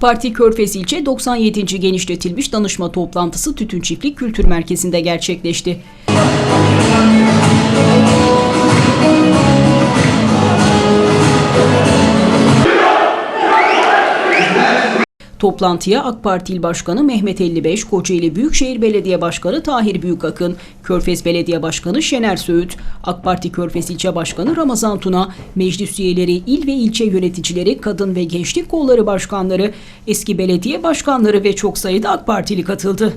Parti Körfez İlçe 97. genişletilmiş danışma toplantısı Tütün Çiftlik Kültür Merkezi'nde gerçekleşti. Toplantıya AK Parti İl Başkanı Mehmet 55, Kocaeli Büyükşehir Belediye Başkanı Tahir Büyükakın, Körfez Belediye Başkanı Şener Söğüt, AK Parti Körfez İlçe Başkanı Ramazan Tuna, meclis üyeleri, il ve ilçe yöneticileri, kadın ve gençlik kolları başkanları, eski belediye başkanları ve çok sayıda AK Partili katıldı.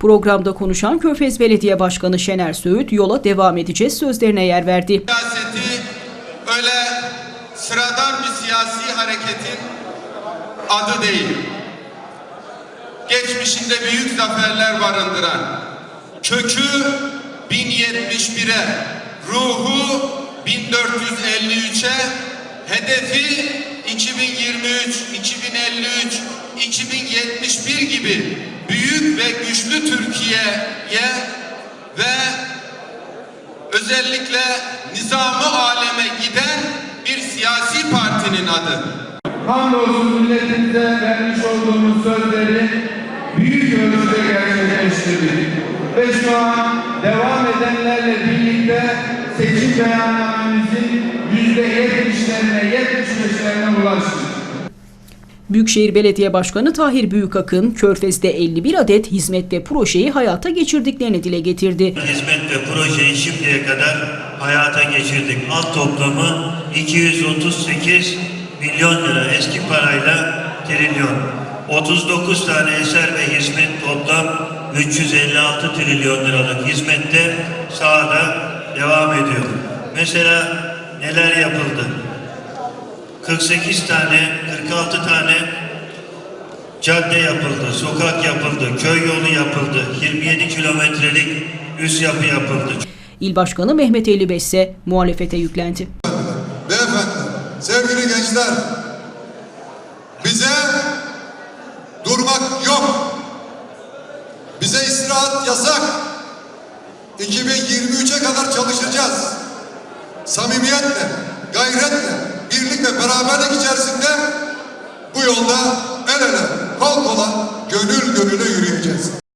Programda konuşan Körfez Belediye Başkanı Şener Söğüt, yola devam edeceğiz sözlerine yer verdi. siyaseti öyle sıradan bir siyasi hareketin adı değil. Geçmişinde büyük zaferler barındıran, kökü 1071'e, ruhu 1453'e, hedefi 2023, 2053, 2071 gibi büyük ve güçlü Türkiye'ye ve özellikle nizamı aleme partinin adı. Hamdolsun milletimize vermiş olduğumuz sözleri büyük ölçüde gerçekleştirdik. Ve şu an devam edenlerle birlikte seçim beyannamemizin yüzde yetmişlerine, yetmiş beşlerine ulaştık. Büyükşehir Belediye Başkanı Tahir Büyükakın, Körfez'de 51 adet hizmet ve projeyi hayata geçirdiklerini dile getirdi. hizmet ve projeyi şimdiye kadar hayata geçirdik. Alt toplamı 238 milyon lira eski parayla trilyon. 39 tane eser ve hizmet toplam 356 trilyon liralık hizmette sahada devam ediyor. Mesela neler yapıldı? 48 tane, 46 tane cadde yapıldı, sokak yapıldı, köy yolu yapıldı, 27 kilometrelik üst yapı yapıldı. İl Başkanı Mehmet 55 ise muhalefete yüklendi. Beyefendi, sevgili gençler, bize durmak yok. Bize istirahat yasak. 2023'e kadar çalışacağız. Samimiyetle, gayretle, birlik ve beraberlik içerisinde yolda el ele, kol kola, gönül gönüle yürüyeceğiz.